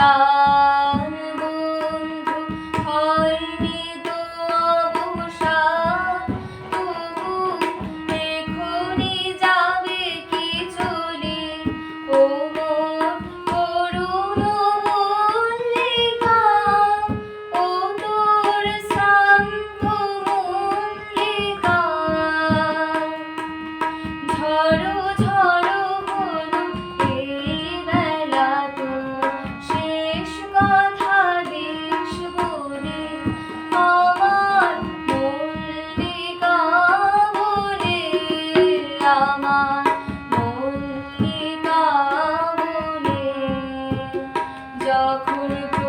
কাল বন্ধু হয়নি তো অবসাদ তবু এখনি যাবে কি চলে ও মন করুণ মল্লিকা ও তোর শ্রান্ত মল্লিকা ঝড় যখন